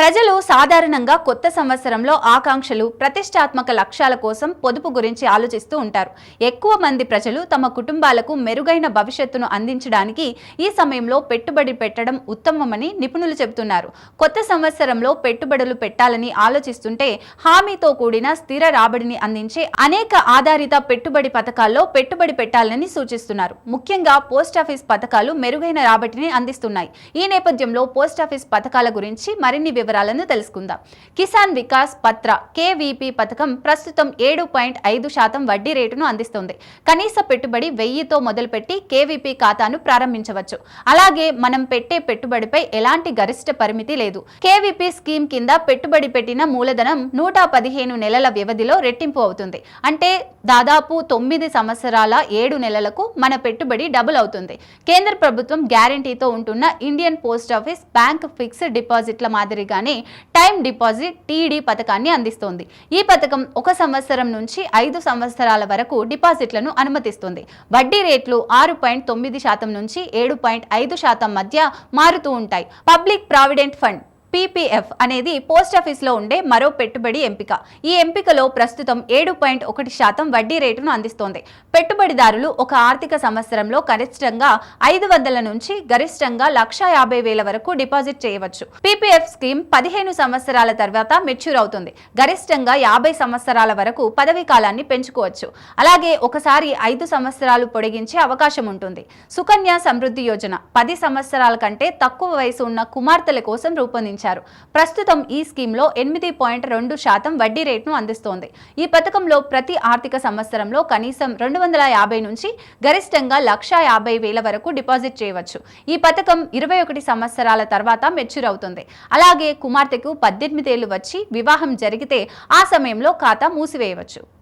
ప్రజలు సాధారణంగా కొత్త సంవత్సరంలో ఆకాంక్షలు ప్రతిష్టాత్మక లక్ష్యాల కోసం పొదుపు గురించి ఆలోచిస్తూ ఉంటారు. ఎక్కువ మంది ప్రజలు తమ కుటుంబాలకు మెరుగైన భవిష్యత్తును అందించడానికి ఈ సమయంలో పెట్టుబడి పెట్టడం ఉత్తమమని నిపుణులు చెబుతున్నారు. కొత్త సంవత్సరంలో పెట్టుబడులు పెట్టాలని ఆలోచిస్తుంటే హామీతో కూడిన స్థిర రాబడిని అందించే అనేక ఆధారిత పెట్టుబడి పథకాల్లో పెట్టుబడి పెట్టాలని సూచిస్తున్నారు. ముఖ్యంగా పోస్టాఫీస్ పథకాలు మెరుగైన రాబడిని అందిస్తున్నాయి. ఈ నేపథ్యంలో పోస్టాఫీస్ పథకాల గురించి మరిన్ని వివరాలను తెలుసుకుందాం. కిసాన్ వికాస్ పత్ర కేవీపీ పథకం ప్రస్తుతం ఏడు పాయింట్ ఐదు శాతం వడ్డీ రేటును అందిస్తుంది. కనీస పెట్టుబడి వెయ్యితో మొదలుపెట్టి కేవీపీ ఖాతాను ప్రారంభించవచ్చు. అలాగే మనం పెట్టే పెట్టుబడిపై ఎలాంటి గరిష్ట పరిమితి లేదు. కేవీపీ స్కీమ్ కింద పెట్టుబడి పెట్టిన మూలధనం నూట పదిహేను నెలల వ్యవధిలో రెట్టింపు అవుతుంది. అంటే దాదాపు తొమ్మిది సంవత్సరాల ఏడు నెలలకు మన పెట్టుబడి డబుల్ అవుతుంది. కేంద్ర ప్రభుత్వం గ్యారంటీతో ఉంటున్న Indian post office bank fixed డిపాజిట్ల మాదిరిగానే టైం డిపాజిట్ టీడీ పథకాన్ని అందిస్తోంది. ఈ పథకం ఒక సంవత్సరం నుంచి ఐదు సంవత్సరాల వరకు డిపాజిట్లను అనుమతిస్తుంది. వడ్డీ రేట్లు ఆరు పాయింట్ తొమ్మిది శాతం నుంచి ఏడు పాయింట్ ఐదు శాతం మధ్య మారుతూ ఉంటాయి. పబ్లిక్ ప్రావిడెంట్ ఫండ్ పీపీఎఫ్ అనేది పోస్ట్ ఆఫీస్లో ఉండే మరో పెట్టుబడి ఎంపిక. ఈ ఎంపికలో ప్రస్తుతం ఏడు పాయింట్ ఒకటి శాతం వడ్డీ రేటును అందిస్తోంది. పెట్టుబడిదారులు ఒక ఆర్థిక సంవత్సరంలో కనిష్టంగా ఐదు వందల నుంచి గరిష్టంగా లక్ష యాభై వేల వరకు డిపాజిట్ చేయవచ్చు. పీపీఎఫ్ స్కీమ్ పదిహేను సంవత్సరాల తర్వాత మెచ్యూర్ అవుతుంది. గరిష్టంగా యాభై సంవత్సరాల వరకు పదవీ కాలాన్ని పెంచుకోవచ్చు. అలాగే ఒకసారి ఐదు సంవత్సరాలు పొడిగించే అవకాశం ఉంటుంది. సుకన్య సమృద్ధి యోజన పది సంవత్సరాల కంటే తక్కువ వయసు ఉన్న కుమార్తెల కోసం ప్రకటించారు ప్రస్తుతం ఈ స్కీమ్లో ఎనిమిది పాయింట్ రెండు శాతం వడ్డీ రేటును అందిస్తోంది. ఈ పథకంలో ప్రతి ఆర్థిక సంవత్సరంలో కనీసం రెండు వందల యాభై నుంచి గరిష్టంగా లక్ష యాభై వేల వరకు డిపాజిట్ చేయవచ్చు. ఈ పథకం ఇరవై ఒకటి సంవత్సరాల తర్వాత మెచ్యూర్ అవుతుంది. అలాగే కుమార్తెకు పద్దెనిమిదేళ్ళు వచ్చి వివాహం జరిగితే ఆ సమయంలో ఖాతా మూసివేయవచ్చు.